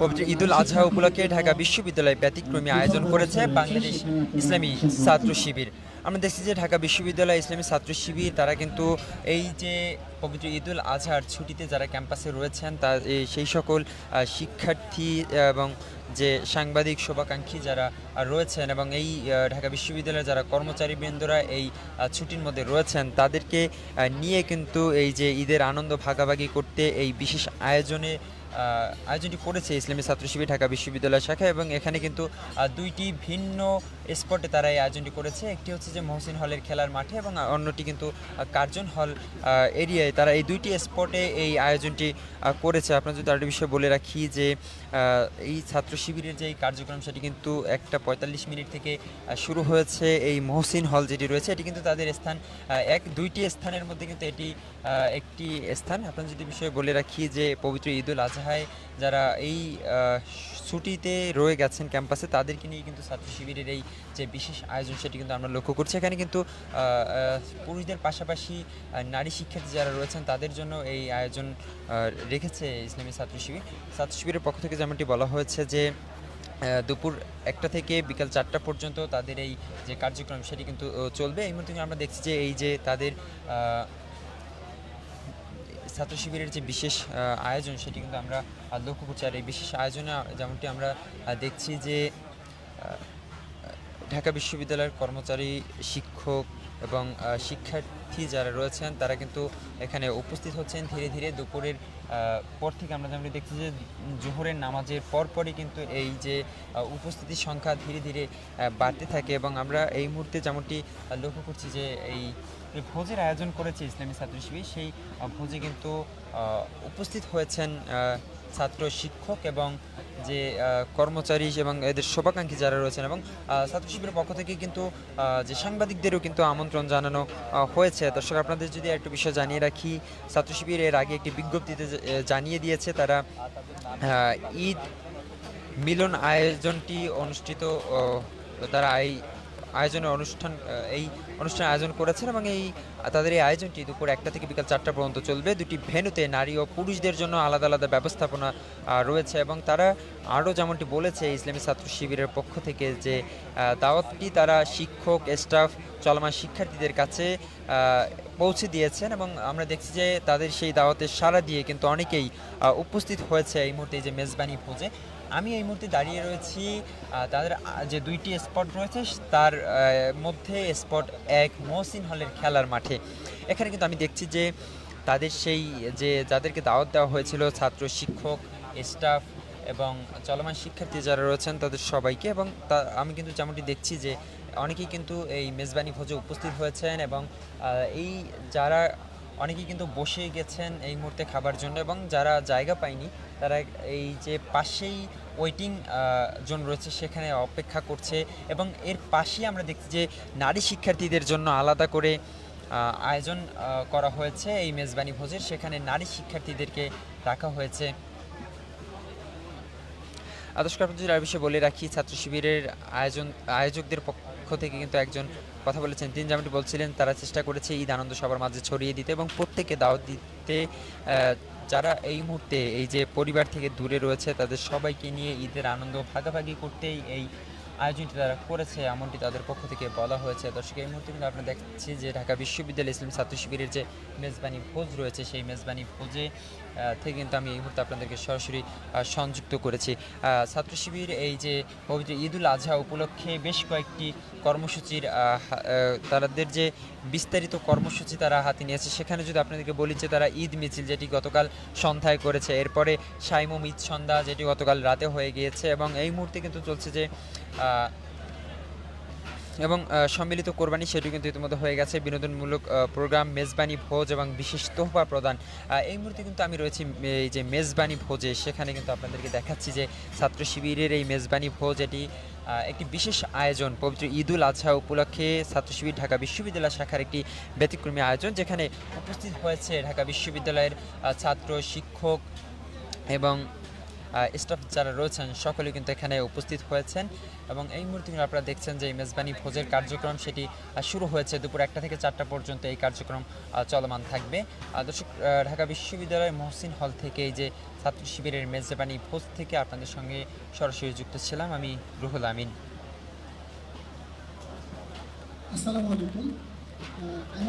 পবিত্র ঈদুল আজহা উপলক্ষে ঢাকা বিশ্ববিদ্যালয় ব্যতিক্রমী আয়োজন করেছে বাংলাদেশ ইসলামী ছাত্র শিবির। আমরা দেখছি যে ঢাকা বিশ্ববিদ্যালয় ইসলামী ছাত্র শিবির, তারা কিন্তু এই যে পবিত্র ঈদুল আজহার ছুটিতে যারা ক্যাম্পাসে রয়েছেন, তা সেই সকল শিক্ষার্থী এবং যে সাংবাদিক শুভাকাঙ্ক্ষী যারা রয়েছেন এবং এই ঢাকা বিশ্ববিদ্যালয়ের যারা কর্মচারীবৃন্দরা এই ছুটির মধ্যে রয়েছেন, তাদেরকে নিয়ে কিন্তু এই যে ঈদের আনন্দ ভাগাভাগি করতে এই বিশেষ আয়োজনে আয়োজনটি করেছে ইসলামী ছাত্র শিবির ঢাকা বিশ্ববিদ্যালয় শাখা এবং এখানে কিন্তু দুইটি ভিন্ন স্পটে তারা এই আয়োজনটি করেছে। একটি হচ্ছে যে মহসিন হলের খেলার মাঠে এবং অন্যটি কিন্তু কার্জন হল এরিয়ায় তারা এই দুইটি স্পটে এই আয়োজনটি করেছে। আপনার যদি আরেকটি বিষয় বলে রাখি যে এই ছাত্র শিবিরের যে কার্যক্রম, সেটি কিন্তু একটা পঁয়তাল্লিশ মিনিট থেকে শুরু হয়েছে এই মহসিন হল যেটি রয়েছে। এটি কিন্তু তাদের স্থান এক, দুইটি স্থানের মধ্যে কিন্তু এটি একটি স্থান। আপনার যদি বিষয়ে বলে রাখি যে পবিত্র ঈদুল আজহায় যারা এই ছুটিতে রয়ে গেছেন ক্যাম্পাসে, তাদেরকে নিয়ে কিন্তু ছাত্র শিবিরের এই যে বিশেষ আয়োজন, সেটি কিন্তু আমরা লক্ষ্য করছি। এখানে কিন্তু পুরুষদের পাশাপাশি নারী শিক্ষার্থী যারা রয়েছেন, তাদের জন্য এই আয়োজন রেখেছে ইসলামী ছাত্র শিবির। ছাত্র শিবিরের পক্ষ থেকে যেমনটি বলা হয়েছে যে দুপুর একটা থেকে বিকাল চারটা পর্যন্ত তাদের এই যে কার্যক্রম সেটি কিন্তু চলবে। এই মুহূর্তে আমরা দেখছি যে এই যে তাদের ছাত্র শিবিরের যে বিশেষ আয়োজন সেটি কিন্তু আমরা লক্ষ্য করছি। আর এই বিশেষ আয়োজনে যেমনটি আমরা দেখছি যে ঢাকা বিশ্ববিদ্যালয়ের কর্মচারী, শিক্ষক এবং শিক্ষার্থী যারা রয়েছেন তারা কিন্তু এখানে উপস্থিত হচ্ছেন ধীরে ধীরে দুপুরের পর থেকে আমরা যেমন দেখছি যে জোহরের নামাজের পরপরই কিন্তু এই যে উপস্থিতির সংখ্যা ধীরে ধীরে বাড়তে থাকে এবং আমরা এই মুহূর্তে যেমনটি লক্ষ্য করছি যে এই ভোজের আয়োজন করেছে ইসলামী ছাত্র সেই ভোজে কিন্তু উপস্থিত হয়েছেন ছাত্র শিক্ষক এবং যে কর্মচারী এবং এদের শুভাকাঙ্ক্ষী যারা রয়েছেন এবং ছাত্র শিবিরের পক্ষ থেকে কিন্তু যে সাংবাদিকদেরও কিন্তু আমন্ত্রণ জানানো হয়েছে। দর্শক, আপনাদের যদি একটু বিষয় জানিয়ে রাখি, ছাত্র শিবির এর আগে একটি বিজ্ঞপ্তিতে জানিয়ে দিয়েছে তারা ঈদ মিলন আয়োজনটি অনুষ্ঠিত তারা এই আয়োজনের অনুষ্ঠান এই অনুষ্ঠান আয়োজন করেছেন এবং এই, তাদের এই আয়োজনটি দুপুর একটা থেকে বিকাল চারটা পর্যন্ত চলবে। দুটি ভেনুতে নারী ও পুরুষদের জন্য আলাদা আলাদা ব্যবস্থাপনা রয়েছে এবং তারা আরও যেমনটি বলেছে, ইসলামী ছাত্র শিবিরের পক্ষ থেকে যে দাওয়াতটি তারা শিক্ষক, স্টাফ, চলমান শিক্ষার্থীদের কাছে পৌঁছে দিয়েছেন এবং আমরা দেখছি যে তাদের সেই দাওয়াতের সাড়া দিয়ে কিন্তু অনেকেই উপস্থিত হয়েছে এই মুহূর্তে যে মেজবানি ভোজে আমি এই মুহূর্তে দাঁড়িয়ে রয়েছি তাদের যে দুইটি স্পট রয়েছে, তার মধ্যে স্পট এক মহসিন হলের খেলার মাঠে। এখানে কিন্তু আমি দেখছি যে তাদের সেই, যে যাদেরকে দাওয়াত দেওয়া হয়েছিল, ছাত্র শিক্ষক স্টাফ এবং চলমান শিক্ষার্থী যারা রয়েছেন তাদের সবাইকে এবং তা, আমি কিন্তু যেমনটি দেখছি যে অনেকেই কিন্তু এই মেজবানি ভোজে উপস্থিত হয়েছেন এবং এই যারা অনেকেই কিন্তু বসে গেছেন এই মুহূর্তে খাবার জন্য এবং যারা জায়গা পায়নি, তারা এই যে পাশেই ওয়েটিং জোন রয়েছে সেখানে অপেক্ষা করছে এবং এর পাশেই আমরা দেখছি যে নারী শিক্ষার্থীদের জন্য আলাদা করে আয়োজন করা হয়েছে এই মেজবানি ভোজের সেখানে নারী শিক্ষার্থীদেরকে রাখা হয়েছে। আদর্শ কাপড় আর বিষয়ে বলে রাখি, ছাত্র শিবিরের আয়োজন, আয়োজকদের পক্ষ থেকে কিন্তু একজন কথা বলেছেন। তিনি যেমনটি বলছিলেন, তারা চেষ্টা করেছে ঈদ আনন্দ সবার মাঝে ছড়িয়ে দিতে এবং প্রত্যেকে দাওয়াত দিতে যারা এই মুহূর্তে এই যে পরিবার থেকে দূরে রয়েছে, তাদের সবাইকে নিয়ে ঈদের আনন্দ ভাগাভাগি করতেই এই আয়োজনটি তারা করেছে, এমনটি তাদের পক্ষ থেকে বলা হয়েছে। দর্শক, এই মুহূর্তে কিন্তু আমরা দেখছি যে ঢাকা বিশ্ববিদ্যালয় ইসলাম ছাত্র শিবিরের যে মেজবানি ভোজ রয়েছে, সেই মেজবানি ভোজে থেকে কিন্তু আমি এই মুহূর্তে আপনাদেরকে সরাসরি সংযুক্ত করেছি। ছাত্র শিবির এই যে পবিত্র ঈদুল আজহা উপলক্ষে বেশ কয়েকটি কর্মসূচির তাদের যে বিস্তারিত কর্মসূচি তারা হাতে নিয়েছে। সেখানে যদি আপনাদেরকে বলি যে তারা ঈদ মিছিল, যেটি গতকাল সন্ধ্যায় করেছে, এরপরে সাইমুম ঈদ সন্ধ্যা, যেটি গতকাল রাতে হয়ে গিয়েছে এবং এই মুহূর্তে কিন্তু চলছে যে এবং সম্মিলিত কোরবানি সেটি কিন্তু ইতিমধ্যে হয়ে গেছে। বিনোদনমূলক প্রোগ্রাম মেজবানি ভোজ এবং বিশেষ তোহফা প্রদান। এই মুহূর্তে কিন্তু আমি রয়েছি এই যে মেজবানি ভোজে। সেখানে কিন্তু আপনাদেরকে দেখাচ্ছি যে ছাত্র শিবিরের এই মেজবানি ভোজ, এটি একটি বিশেষ আয়োজন। পবিত্র ঈদুল আজহা উপলক্ষে ছাত্র শিবির ঢাকা বিশ্ববিদ্যালয় শাখার একটি ব্যতিক্রমী আয়োজন, যেখানে উপস্থিত হয়েছে ঢাকা বিশ্ববিদ্যালয়ের ছাত্র, শিক্ষক এবং স্টাফ যারা রয়েছেন, সকলে কিন্তু এখানে উপস্থিত হয়েছেন। এবং এই মুহূর্তে কিন্তু আপনারা দেখছেন যে মেজবানি ভোজের কার্যক্রম সেটি শুরু হয়েছে। দুপুর একটা থেকে চারটা পর্যন্ত এই কার্যক্রম চলমান থাকবে। দর্শক ঢাকা বিশ্ববিদ্যালয়ের মহসিন হল থেকে এই যে ছাত্র শিবিরের মেজবানি ভোজ থেকে আপনাদের সঙ্গে সরাসরি যুক্ত ছিলাম আমি রুহুল আমিন। আসসালামু আলাইকুম।